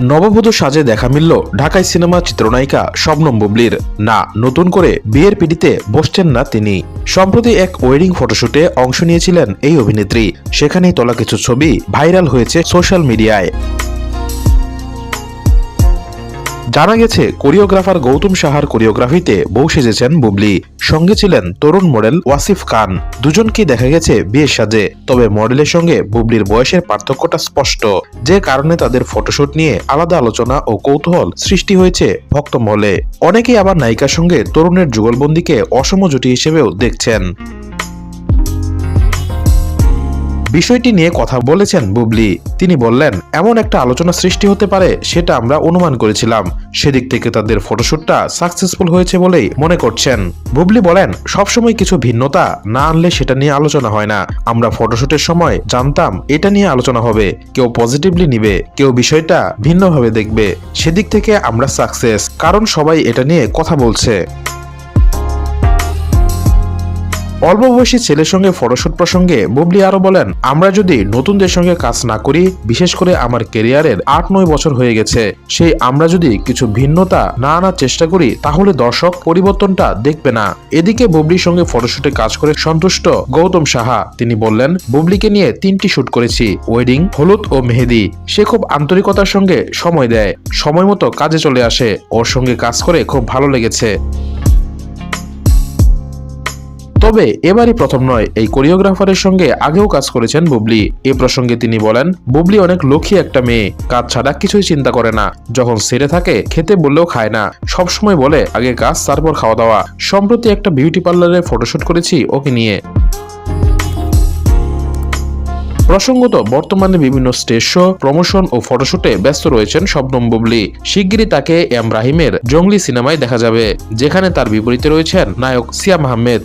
নববধূ সাজে দেখা মিলল ঢাকায় সিনেমা চিত্রনায়িকা শবনম বুবলির। না, নতুন করে বিয়ের পিড়িতে বসছেন না তিনি। সম্প্রতি এক ওয়েডিং ফটোশুটে অংশ নিয়েছিলেন এই অভিনেত্রী। সেখানেই তোলা কিছু ছবি ভাইরাল হয়েছে সোশ্যাল মিডিয়ায়। জানা গেছে, কোরিওগ্রাফার গৌতম সাহার কোরিওগ্রাফিতে বউ সেজেছেন বুবলি। সঙ্গে ছিলেন তরুণ মডেল ওয়াসিফ খান। দুজনকে দেখা গেছে বিয়ের সাজে। তবে মডেলের সঙ্গে বুবলির বয়সের পার্থক্যটা স্পষ্ট। যে কারণে তাদের ফটোশুট নিয়ে আলাদা আলোচনা ও কৌতূহল সৃষ্টি হয়েছে ভক্ত ভক্তমহলে। অনেকেই আবার নায়িকার সঙ্গে তরুণের যুগলবন্দিকে অসম জুটি হিসেবেও দেখছেন। বিষয়টি নিয়ে কথা বলেছেন বুবলি। তিনি বললেন, এমন একটা আলোচনা সৃষ্টি হতে পারে, সেটা আমরা অনুমান করেছিলাম। সেদিক থেকে তাদের ফটোশুটটা সাকসেসফুল হয়েছে বলেই মনে করছেন। বুবলি বলেন, সবসময় কিছু ভিন্নতা না আনলে সেটা নিয়ে আলোচনা হয় না। আমরা ফটোশুটের সময় জানতাম, এটা নিয়ে আলোচনা হবে। কেউ পজিটিভলি নিবে, কেউ বিষয়টা ভিন্নভাবে দেখবে। সেদিক থেকে আমরা সাকসেস, কারণ সবাই এটা নিয়ে কথা বলছে। অল্প বয়সী ছেলের সঙ্গে ফটোশুট প্রসঙ্গে বুবলি আরও বলেন, আমরা যদি নতুনদের সঙ্গে কাজ না করি, বিশেষ করে আমার কেরিয়ারের আট নয় বছর হয়ে গেছে। সেই আমরা যদি কিছু ভিন্নতা না আনার চেষ্টা করি, তাহলে দর্শক পরিবর্তনটা দেখবে না। এদিকে বুবলির সঙ্গে ফটোশুটে কাজ করে সন্তুষ্ট গৌতম সাহা। তিনি বললেন, বুবলিকে নিয়ে তিনটি শুট করেছি, ওয়েডিং, হলুদ ও মেহেদি। সে খুব আন্তরিকতার সঙ্গে সময় দেয়, সময় মতো কাজে চলে আসে। ওর সঙ্গে কাজ করে খুব ভালো লেগেছে। তবে এবারই প্রথম নয়, এই কোরিওগ্রাফারের সঙ্গে আগেও কাজ করেছেন বুবলি। এ প্রসঙ্গে তিনি বলেন, বুবলি অনেক লক্ষ্মী একটা মেয়ে, কাজ ছাড়া কিছুই চিন্তা করে না। যখন সেরে থাকে, খেতে বললেও খায় না। সবসময় বলে, আগে কাজ তারপর খাওয়া দাওয়া। সম্প্রতি একটা বিউটি পার্লারে ফটোশুট করেছি ওকে নিয়ে। প্রসঙ্গত, বর্তমানে বিভিন্ন স্টেজ শো, প্রমোশন ও ফটোশুটে ব্যস্ত রয়েছেন শবনম বুবলি। শিগগিরই তাকে এম রাহিমের জঙ্গলি সিনেমায় দেখা যাবে, যেখানে তার বিপরীতে রয়েছেন নায়ক সিয়াম আহমেদ